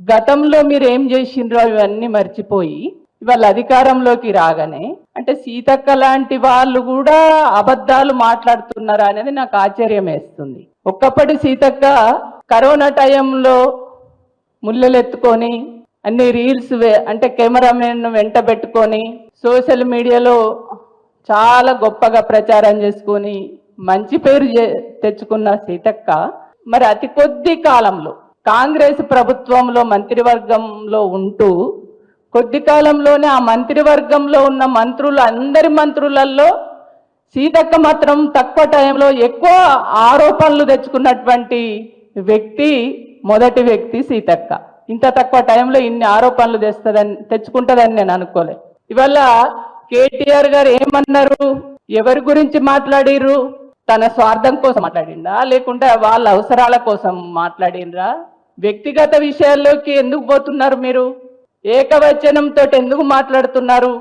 గతంలో మీరు ఏం చేసిండ్రో ఇవన్నీ మర్చిపోయి ఇవాళ అధికారంలోకి రాగానే అంటే సీతక్క లాంటి వాళ్ళు కూడా అబద్ధాలు మాట్లాడుతున్నారా అనేది నాకు ఆశ్చర్యం వేస్తుంది. ఒక్కప్పటి సీతక్క కరోనా టైంలో ముళ్ళెత్తుకొని అన్ని రీల్స్ అంటే కెమెరామెన్ వెంట పెట్టుకొని సోషల్ మీడియాలో చాలా గొప్పగా ప్రచారం చేసుకొని మంచి పేరు చే- తెచ్చుకున్న సీతక్క మరి అతి కొద్ది కాలంలో కాంగ్రెస్ ప్రభుత్వంలో మంత్రివర్గంలో ఉంటూ కొద్ది కాలంలోనే ఆ మంత్రివర్గంలో ఉన్న మంత్రులు అందరి మంత్రులలో సీతక్క మాత్రం తక్కువ టైంలో ఎక్కువ ఆరోపణలు తెచ్చుకున్నటువంటి వ్యక్తి మొదటి వ్యక్తి సీతక్క. ఇంత తక్కువ టైంలో ఇన్ని ఆరోపణలు తెస్తుందని తెచ్చుకుంటుందని నేను అనుకోలే. ఇవాళ కేటీఆర్ గారు ఏమన్నారు? ఎవరి గురించి మాట్లాడిర్రు? తన స్వార్థం కోసం మాట్లాడిందా లేకుంటే వాళ్ళ అవసరాల కోసం మాట్లాడిండ్రా? వ్యక్తిగత విషయాల్లోకి ఎందుకు పోతున్నారు మీరు? ఏకవచనంతో ఎందుకు మాట్లాడుతున్నారు?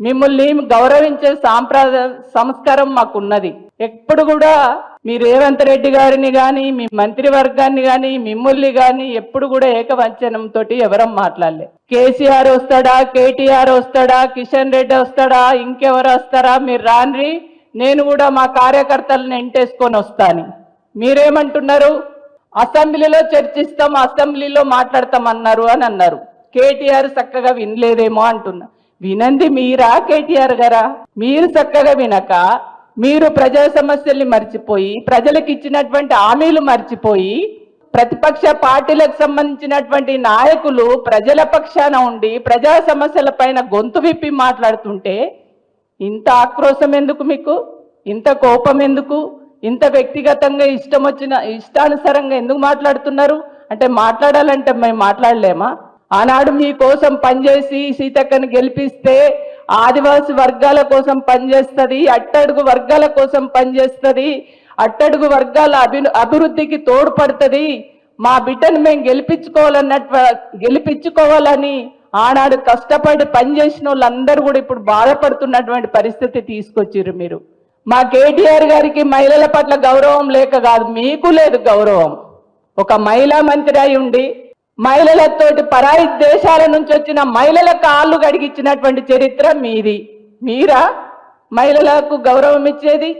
మిమ్మల్ని గౌరవించే సాంప్రదాయ సంస్కారం మాకున్నది. ఎప్పుడు కూడా మీ రేవంత్ రెడ్డి గారిని కానీ మీ మంత్రివర్గాన్ని కానీ మిమ్మల్ని కానీ ఎప్పుడు కూడా ఏకవచనంతో ఎవరం మాట్లాడలే. కేసీఆర్ వస్తాడా కేటీఆర్ వస్తాడా కిషన్ రెడ్డి వస్తాడా ఇంకెవరు వస్తారా? మీరు రాన్రి నేను కూడా మా కార్యకర్తలను ఎంటేసుకొని వస్తాను. మీరేమంటున్నారు? అసెంబ్లీలో చర్చిస్తాం అసెంబ్లీలో మాట్లాడతాం అన్నారు అని అన్నారు. కేటీఆర్ చక్కగా వినలేదేమో అంటున్నా. వినంది మీరా కేటీఆర్ గారా? మీరు చక్కగా వినక మీరు ప్రజా సమస్యల్ని మర్చిపోయి ప్రజలకు ఇచ్చినటువంటి హామీలు మర్చిపోయి ప్రతిపక్ష పార్టీలకు సంబంధించినటువంటి నాయకులు ప్రజల పక్షాన ఉండి ప్రజా సమస్యల పైన గొంతు విప్పి మాట్లాడుతుంటే ఇంత ఆక్రోశం ఎందుకు మీకు? ఇంత కోపం ఎందుకు? ఇంత వ్యక్తిగతంగా ఇష్టం వచ్చిన ఇష్టానుసారంగా ఎందుకు మాట్లాడుతున్నారు? అంటే మాట్లాడాలంటే మేము మాట్లాడలేమా? ఆనాడు మీకోసం పనిచేసి సీతక్కని గెలిపిస్తే ఆదివాసి వర్గాల కోసం పనిచేస్తుంది అట్టడుగు వర్గాల కోసం పనిచేస్తుంది అట్టడుగు వర్గాల అభి అభివృద్ధికి తోడ్పడుతుంది. మా బిడ్డను మేము గెలిపించుకోవాలన్నట్టు గెలిపించుకోవాలని ఆనాడు కష్టపడి పనిచేసిన వాళ్ళందరూ కూడా ఇప్పుడు బాధపడుతున్నటువంటి పరిస్థితి తీసుకొచ్చిర్రు మీరు. మా కేటీఆర్ గారికి మహిళల పట్ల గౌరవం లేక కాదు మీకు లేదు గౌరవం. ఒక మహిళా మంత్రి అయి ఉండి మహిళలతోటి పరాయి దేశాల నుంచి వచ్చిన మహిళల కాళ్ళు గడిగించినటువంటి చరిత్ర మీది. మీరా? మహిళలకు గౌరవం ఇచ్చేది?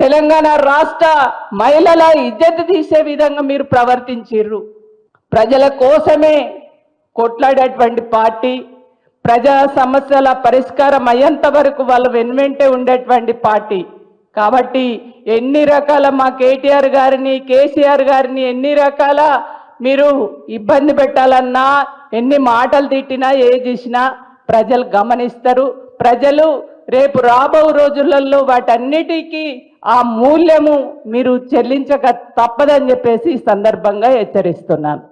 తెలంగాణ రాష్ట్ర మహిళల ఇజ్జత్ తీసే విధంగా మీరు ప్రవర్తించిర్రు. ప్రజల కోసమే కొట్లాడేటువంటి పార్టీ ప్రజా సమస్యల పరిష్కారం అయ్యేంత వరకు వాళ్ళు వెన్వెంటే ఉండేటువంటి పార్టీ. కాబట్టి ఎన్ని రకాల మా కేటీఆర్ గారిని కేసీఆర్ గారిని ఎన్ని రకాల మీరు ఇబ్బంది పెట్టాలన్నా ఎన్ని మాటలు తిట్టినా ఏ చేసినా ప్రజలు గమనిస్తారు. ప్రజలు రేపు రాబో రోజులలో వాటన్నిటికీ ఆ మూల్యము మీరు చెల్లించక తప్పదని చెప్పేసి ఈ సందర్భంగా హెచ్చరిస్తున్నాను.